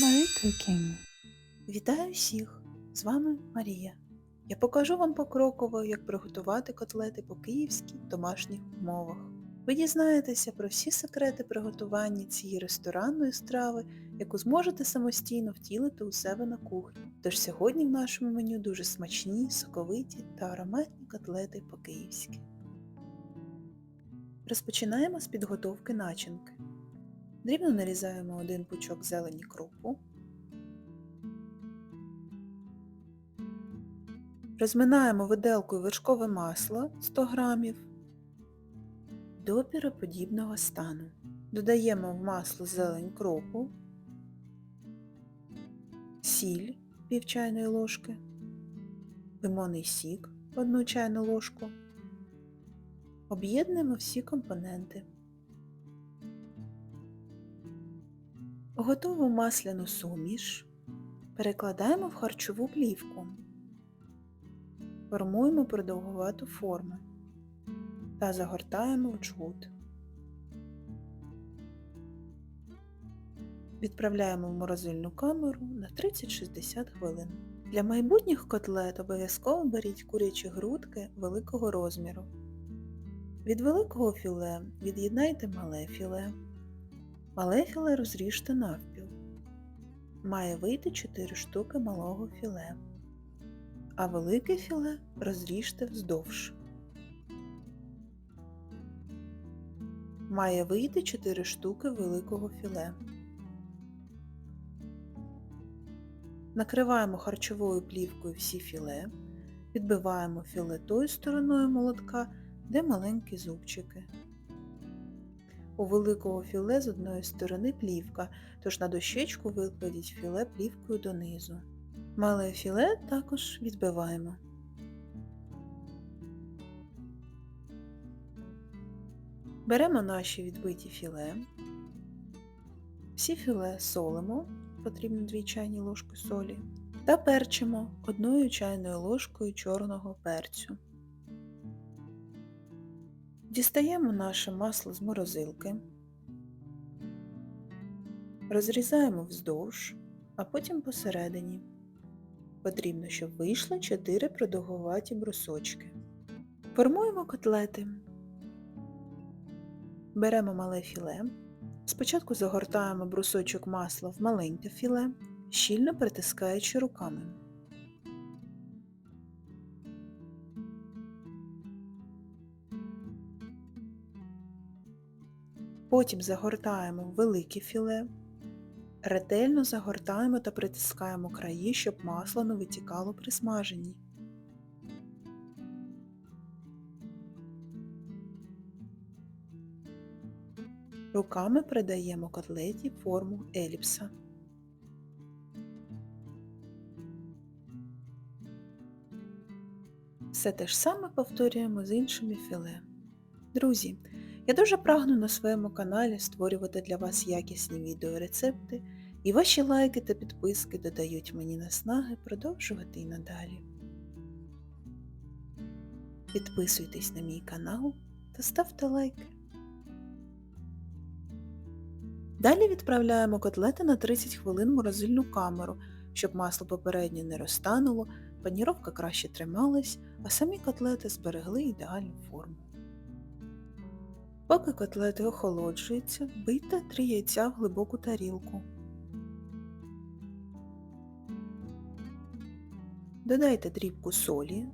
Marie Cooking. Вітаю всіх! З вами Марія. Я покажу вам покроково, як приготувати котлети по-київськи в домашніх умовах. Ви дізнаєтеся про всі секрети приготування цієї ресторанної страви, яку зможете самостійно втілити у себе на кухні. Тож сьогодні в нашому меню дуже смачні, соковиті та ароматні котлети по-київськи. Розпочинаємо з підготовки начинки. Дрібно нарізаємо один пучок зелені кропу. Розминаємо виделкою вершкове масло 100 г до піроподібного стану. Додаємо в масло зелень кропу, сіль пів чайної ложки, лимонний сік 1 чайну ложку. Об'єднуємо всі компоненти. Готову масляну суміш перекладаємо в харчову плівку. Формуємо продовгувату форму та загортаємо в джгут. Відправляємо в морозильну камеру на 30-60 хвилин. Для майбутніх котлет обов'язково беріть курячі грудки великого розміру. Від великого філе від'єднайте мале філе. Мале філе розріжте навпіл. Має вийти 4 штуки малого філе, а велике філе розріжте вздовж. Має вийти 4 штуки великого філе. Накриваємо харчовою плівкою всі філе, відбиваємо філе тою стороною молотка, де маленькі зубчики. У великого філе з одної сторони плівка, тож на дощечку викладіть філе плівкою донизу. Мале філе також відбиваємо. Беремо наші відбиті філе. Всі філе солимо, потрібно 2 чайні ложки солі, та перчимо одною чайною ложкою чорного перцю. Дістаємо наше масло з морозилки, розрізаємо вздовж, а потім посередині. Потрібно, щоб вийшло 4 продовгуваті брусочки. Формуємо котлети. Беремо мале філе. Спочатку загортаємо брусочок масла в маленьке філе, щільно притискаючи руками. Потім загортаємо велике філе, ретельно загортаємо та притискаємо краї, щоб масло не витікало при смаженні. Руками придаємо котлеті форму еліпса. Все те ж саме повторюємо з іншими філе. Друзі, я дуже прагну на своєму каналі створювати для вас якісні відеорецепти, і ваші лайки та підписки додають мені наснаги продовжувати і надалі. Підписуйтесь на мій канал та ставте лайки. Далі відправляємо котлети на 30 хвилин в морозильну камеру, щоб масло попередньо не розтануло, паніровка краще трималась, а самі котлети зберегли ідеальну форму. Поки котлети охолоджуються, бийте 3 яйця в глибоку тарілку. Додайте дрібку солі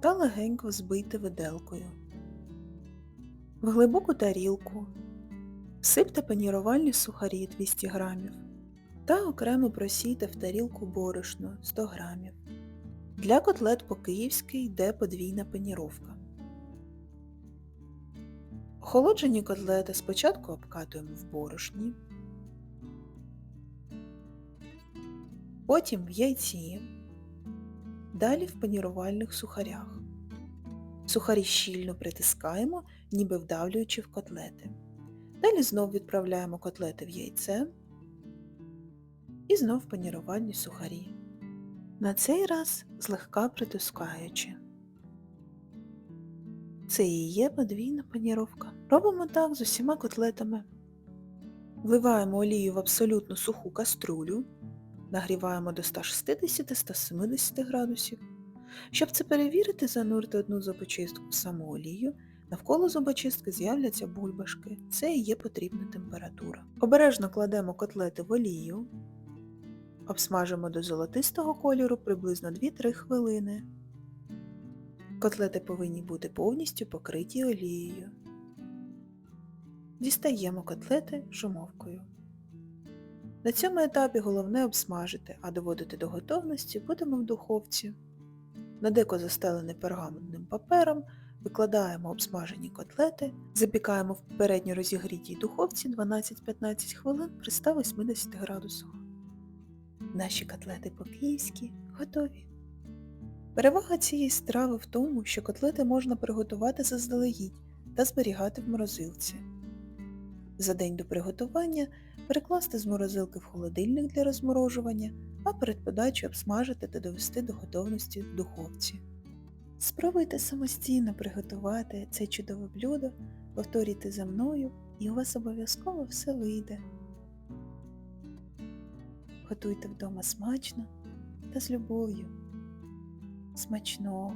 та легенько збийте виделкою. В глибоку тарілку всипте панірувальні сухарі 200 г та окремо просійте в тарілку борошно 100 г. Для котлет по-київськи йде подвійна паніровка. Охолоджені котлети спочатку обкатуємо в борошні, потім в яйці, далі в панірувальних сухарях. Сухарі щільно притискаємо, ніби вдавлюючи в котлети. Далі знов відправляємо котлети в яйце і знов панірувальні сухарі. На цей раз злегка притискаючи. Це і є подвійна паніровка. Робимо так з усіма котлетами. Вливаємо олію в абсолютно суху каструлю, нагріваємо до 160-170 градусів. Щоб це перевірити, занурте одну зубочистку в саму олію, навколо зубочистки з'являться бульбашки. Це і є потрібна температура. Обережно кладемо котлети в олію, обсмажимо до золотистого кольору приблизно 2-3 хвилини. Котлети повинні бути повністю покриті олією. Дістаємо котлети шумовкою. На цьому етапі головне обсмажити, а доводити до готовності будемо в духовці. На деко застелений пергаментним папером викладаємо обсмажені котлети, запікаємо в попередньо розігрітій духовці 12-15 хвилин при 180 градусах. Наші котлети по-київськи готові. Перевага цієї страви в тому, що котлети можна приготувати заздалегідь та зберігати в морозилці. За день до приготування перекласти з морозилки в холодильник для розморожування, а перед подачею обсмажити та довести до готовності в духовці. Спробуйте самостійно приготувати це чудове блюдо, повторюйте за мною і у вас обов'язково все вийде. Готуйте вдома смачно та з любов'ю. Смачного!